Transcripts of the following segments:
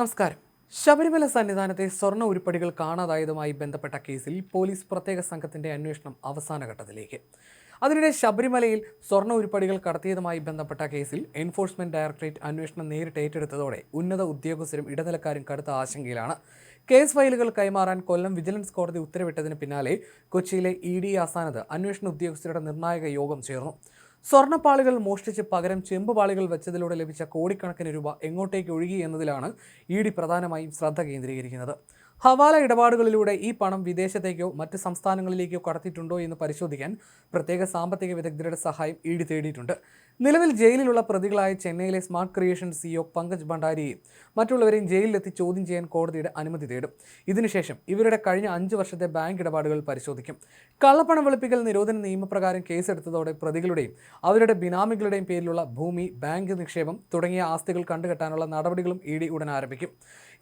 നമസ്കാരം. ശബരിമല സന്നിധാനത്തെ സ്വർണ ഉരുപ്പടികൾ കാണാതായതുമായി ബന്ധപ്പെട്ട കേസിൽ പോലീസ് പ്രത്യേക സംഘത്തിന്റെ അന്വേഷണം അവസാന ഘട്ടത്തിലേക്ക്. അതിനിടെ ശബരിമലയിൽ സ്വർണ ഉരുപ്പടികൾ കടത്തിയതുമായി ബന്ധപ്പെട്ട കേസിൽ എൻഫോഴ്സ്മെന്റ് ഡയറക്ടറേറ്റ് അന്വേഷണം നേരിട്ട് ഏറ്റെടുത്തതോടെ ഉന്നത ഉദ്യോഗസ്ഥരും ഇടനിലക്കാരും കടുത്ത ആശങ്കയിലാണ്. കേസ് ഫയലുകൾ കൈമാറാൻ കൊല്ലം വിജിലൻസ് കോടതി ഉത്തരവിട്ടതിന് പിന്നാലെ കൊച്ചിയിലെ ഇ ഡി ആസ്ഥാനത്ത് അന്വേഷണ ഉദ്യോഗസ്ഥരുടെ നിർണായക യോഗം ചേർന്നു. സ്വർണപ്പാളികൾ മോഷ്ടിച്ച് പകരം ചെമ്പുപാളികൾ വെച്ചതിലൂടെ ലഭിച്ച കോടിക്കണക്കിന് രൂപ എങ്ങോട്ടേക്ക് ഒഴുകി എന്നതിലാണ് ഇ ഡി പ്രധാനമായും ശ്രദ്ധ കേന്ദ്രീകരിക്കുന്നത്. ഹവാല ഇടപാടുകളിലൂടെ ഈ പണം വിദേശത്തേക്കോ മറ്റ് സംസ്ഥാനങ്ങളിലേക്കോ കടത്തിയിട്ടുണ്ടോ എന്ന് പരിശോധിക്കാൻ പ്രത്യേക സാമ്പത്തിക വിദഗ്ധരുടെ സഹായം ഇ ഡി തേടിയിട്ടുണ്ട്. നിലവിൽ ജയിലിലുള്ള പ്രതികളായ ചെന്നൈയിലെ സ്മാർട്ട് ക്രിയേഷൻ സിഇഒ പങ്കജ് ഭണ്ഡാരിയെയും മറ്റുള്ളവരെയും ജയിലിലെത്തി ചോദ്യം ചെയ്യാൻ കോടതിയുടെ അനുമതി തേടും. ഇതിനുശേഷം ഇവരുടെ കഴിഞ്ഞ അഞ്ച് വർഷത്തെ ബാങ്ക് ഇടപാടുകൾ പരിശോധിക്കും. കള്ളപ്പണം വെളുപ്പിക്കൽ നിരോധന നിയമപ്രകാരം കേസെടുത്തതോടെ പ്രതികളുടെയും അവരുടെ ബിനാമികളുടെയും പേരിലുള്ള ഭൂമി ബാങ്ക് നിക്ഷേപം തുടങ്ങിയ ആസ്തികൾ കണ്ടുകെട്ടാനുള്ള നടപടികളും ഇ ഡി ഉടൻ ആരംഭിക്കും.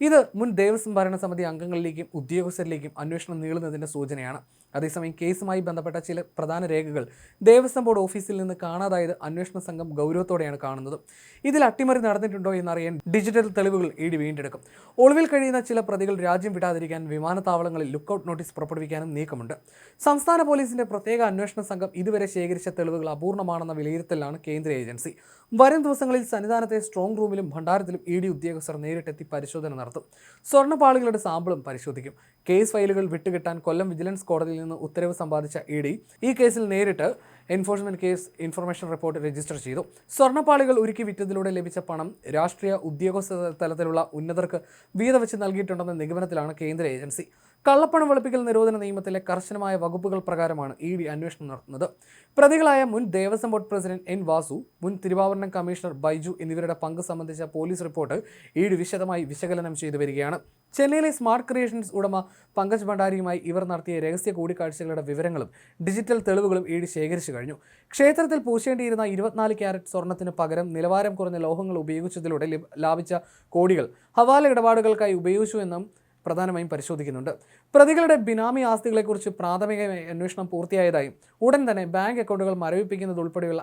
ഇത് മുൻ ദേവസ്വം ഭരണസമിതി അംഗങ്ങളിലേക്കും ഉദ്യോഗസ്ഥരിലേക്കും അന്വേഷണം നീളുന്നതിന്റെ സൂചനയാണ്. അതേസമയം കേസുമായി ബന്ധപ്പെട്ട ചില പ്രധാന രേഖകൾ ദേവസ്വം ബോർഡ് ഓഫീസിൽ നിന്ന് കാണാതായത് അന്വേഷണ സംഘം ഗൗരവത്തോടെയാണ് കാണുന്നത്. ഇതിൽ അട്ടിമറി നടന്നിട്ടുണ്ടോ എന്നറിയാൻ ഡിജിറ്റൽ തെളിവുകൾ ഇ വീണ്ടെടുക്കും. ഒളിവിൽ കഴിയുന്ന ചില പ്രതികൾ രാജ്യം വിടാതിരിക്കാൻ വിമാനത്താവളങ്ങളിൽ ലുക്കൌട്ട് നോട്ടീസ് പുറപ്പെടുവിക്കാനും നീക്കമുണ്ട്. സംസ്ഥാന പോലീസിന്റെ പ്രത്യേക അന്വേഷണ സംഘം ഇതുവരെ ശേഖരിച്ച തെളിവുകൾ അപൂർണമാണെന്ന വിലയിരുത്തലാണ് കേന്ദ്ര ഏജൻസി. വരും ദിവസങ്ങളിൽ സന്നിധാനത്തെ സ്ട്രോങ് റൂമിലും ഭണ്ഡാരത്തിലും ഇ ഡി ഉദ്യോഗസ്ഥർ നേരിട്ടെത്തി പരിശോധന നടത്തും. സ്വർണപ്പാളികളുടെ സാമ്പിളും പരിശോധിക്കും. കേസ് ഫയലുകൾ വിട്ടുകിട്ടാൻ കൊല്ലം വിജിലൻസ് കോടതിയിൽ നിന്ന് ഉത്തരവ് സമ്പാദിച്ച ഇ ഡി ഈ കേസിൽ നേരിട്ട് enforcement case information report register ചെയ്തു. സ്വർണപ്പാളികൾ ഒരുക്കി വിറ്റതിലൂടെ ലഭിച്ച പണം രാഷ്ട്രീയ ഉദ്യോഗസ്ഥ തലത്തിലുള്ള ഉന്നതർക്ക് വീത വെച്ച് നൽകിയിട്ടുണ്ടെന്ന നിഗമനത്തിലാണ് കേന്ദ്ര ഏജൻസി. കള്ളപ്പണം വെളുപ്പിക്കൽ നിരോധന നിയമത്തിലെ കർശനമായ വകുപ്പുകൾ പ്രകാരമാണ് ഇ ഡി അന്വേഷണം നടത്തുന്നത്. പ്രതികളായ മുൻ Devaswom board president N Vasu മുൻ തിരുവാഭരണം കമ്മീഷണർ ബൈജു എന്നിവരുടെ പങ്ക് സംബന്ധിച്ച പോലീസ് റിപ്പോർട്ട് ഇ ഡി വിശദമായി വിശകലനം ചെയ്തു വരികയാണ്. ചെന്നൈയിലെ സ്മാർട്ട് ക്രിയേഷൻസ് ഉടമ പങ്കജ് ഭണ്ഡാരിയുമായി ഇവർ നടത്തിയ രഹസ്യ കൂടിക്കാഴ്ചകളുടെ വിവരങ്ങളും ഡിജിറ്റൽ തെളിവുകളും ഇ ഡി ശേഖരിച്ചു കഴിഞ്ഞു. ക്ഷേത്രത്തിൽ പൂശേണ്ടിയിരുന്ന ഇരുപത്തിനാല് ക്യാരറ്റ് സ്വർണത്തിന് പകരം നിലവാരം കുറഞ്ഞ ലോഹങ്ങൾ ഉപയോഗിച്ചതിലൂടെ ലാഭിച്ച കോടികൾ ഹവാല ഇടപാടുകൾക്കായി ഉപയോഗിച്ചു എന്നും പ്രധാനമായും പരിശോധിക്കുന്നുണ്ട്. പ്രതികളുടെ ബിനാമി ആസ്തികളെക്കുറിച്ച് പ്രാഥമിക അന്വേഷണം പൂർത്തിയായതായും ഉടൻ തന്നെ ബാങ്ക് അക്കൗണ്ടുകൾ മരവിപ്പിക്കുന്നത് ഉൾപ്പെടെയുള്ള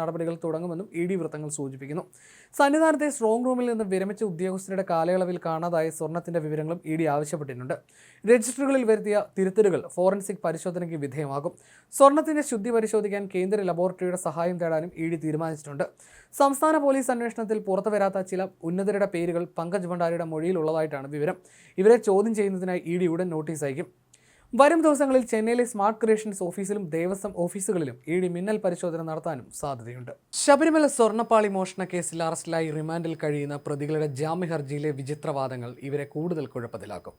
നടപടികൾ തുടങ്ങുമെന്നും ഇ ഡി വൃത്തങ്ങൾ സൂചിപ്പിക്കുന്നു. സന്നിധാനത്തെ സ്ട്രോങ് റൂമിൽ നിന്ന് വിരമിച്ച ഉദ്യോഗസ്ഥരുടെ കാലയളവിൽ കാണാതായ സ്വർണത്തിന്റെ വിവരങ്ങളും ഇ ഡി ആവശ്യപ്പെട്ടിട്ടുണ്ട്. രജിസ്റ്ററുകളിൽ വരുത്തിയ തിരുത്തലുകൾ ഫോറൻസിക് പരിശോധനയ്ക്ക് വിധേയമാകും. സ്വർണത്തിന്റെ ശുദ്ധി പരിശോധിക്കാൻ കേന്ദ്ര ലബോറട്ടറിയുടെ സഹായം തേടാനും ഇ ഡി തീരുമാനിച്ചിട്ടുണ്ട്. സംസ്ഥാന പോലീസ് അന്വേഷണത്തിൽ പുറത്തുവരാത്ത ചില ഉന്നതരുടെ പേരുകൾ പങ്കജ് ഭണ്ഡാരിയുടെ മൊഴിയിലുള്ളതായിട്ടാണ് വിവരം. ഇവരെ ചോദ്യം ചെയ്യുന്നതിനായി ഇ ഡി ഉടൻ നോട്ടീസ് അയക്കും. വരും ദിവസങ്ങളിൽ ചെന്നൈയിലെ സ്മാർട്ട് ക്രിയേഷൻസ് ഓഫീസിലും ദേവസ്വം ഓഫീസുകളിലും ഇ ഡി മിന്നൽ പരിശോധന നടത്താനും സാധ്യതയുണ്ട്. ശബരിമല സ്വർണപ്പാളി മോഷണ കേസിൽ അറസ്റ്റിലായി റിമാൻഡിൽ കഴിയുന്ന പ്രതികളുടെ ജാമ്യ ഹർജിയിലെ വിചിത്രവാദങ്ങൾ ഇവരെ കൂടുതൽ കുഴപ്പത്തിലാക്കും.